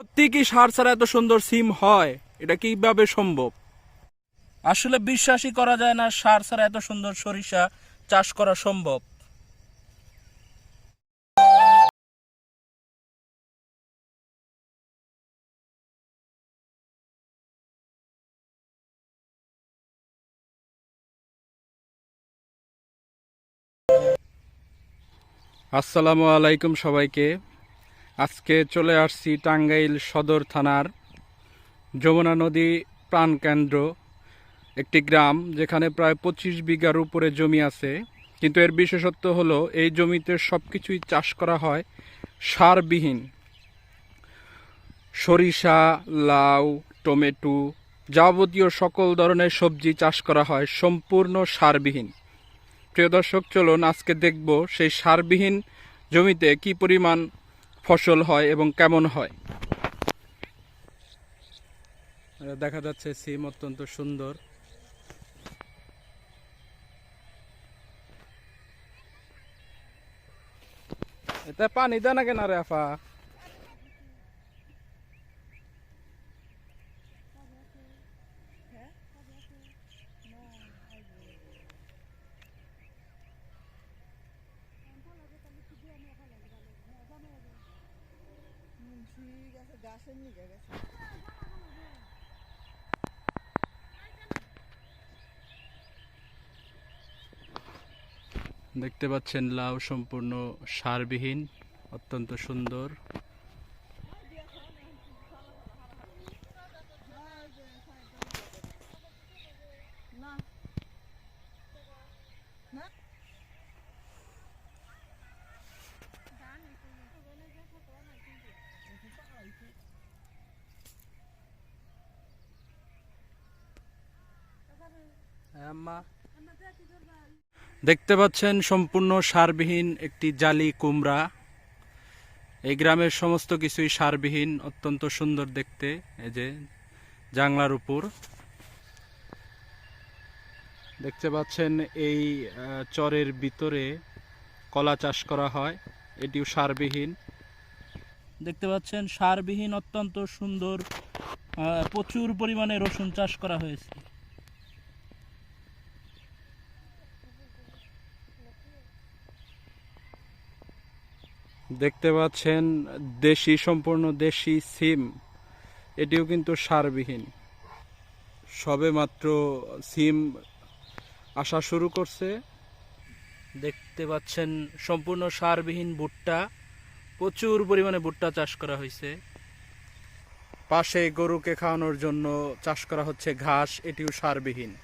সত্যি কি সার ছাড়া এত সুন্দর সিম হয়? এটা কীভাবে সম্ভব? আসলে বিশ্বাসই করা যায় না সার ছাড়া এত সুন্দর সরিষা চাষ করা সম্ভব। আসসালামু আলাইকুম সবাইকে। আজকে চলে আসছি টাঙ্গাইল সদর থানার যমুনা নদী প্রাণকেন্দ্র একটি গ্রাম যেখানে প্রায় পঁচিশ বিঘার উপরে জমি আছে। কিন্তু এর বিশেষত্ব হলো এই জমিতে সব কিছুই চাষ করা হয় সারবিহীন। সরিষা, লাউ, টমেটো যাবতীয় সকল ধরনের সবজি চাষ করা হয়, সম্পূর্ণ সারবিহীন। প্রিয় দর্শক, চলুন আজকে দেখব সেই সারবিহীন জমিতে কি পরিমাণ ফসল হয় এবং কেমন হয়? দেখা যাচ্ছে সিম অত্যন্ত সুন্দর। এটা পানি দেয় না কেন রে আফা? ঠিক আছে গাছের নিচে গেছে। দেখতে পাচ্ছেন লাউ সম্পূর্ণ সারবিহীন অত্যন্ত সুন্দর না না দেখতে পাচ্ছেন সম্পূর্ণ সারবিহীন একটি জালি কুমড়া। এই গ্রামের সমস্ত কিছুই সারবিহীন, অত্যন্ত সুন্দর দেখতে, এই যে জাংলার উপর। দেখতে পাচ্ছেন এই চরের ভিতরে কলা চাষ করা হয়, এটিও সারবিহীন। দেখতে পাচ্ছেন সারবিহীন, অত্যন্ত সুন্দর প্রচুর পরিমাণে রসুন চাষ করা হয়েছে। দেখতে পাচ্ছেন দেশি সম্পূর্ণ দেশি সিম। এটিও কিন্তু সারবিহীন। সবে মাত্র সিম আসা শুরু করছে। দেখতে পাচ্ছেন সম্পূর্ণ সারবিহীন ভুট্টা। প্রচুর পরিমাণে ভুট্টা চাষ করা হয়েছে। পাশে গরুকে খাওয়ানোর জন্য চাষ করা হচ্ছে ঘাস, এটিও সারবিহীন।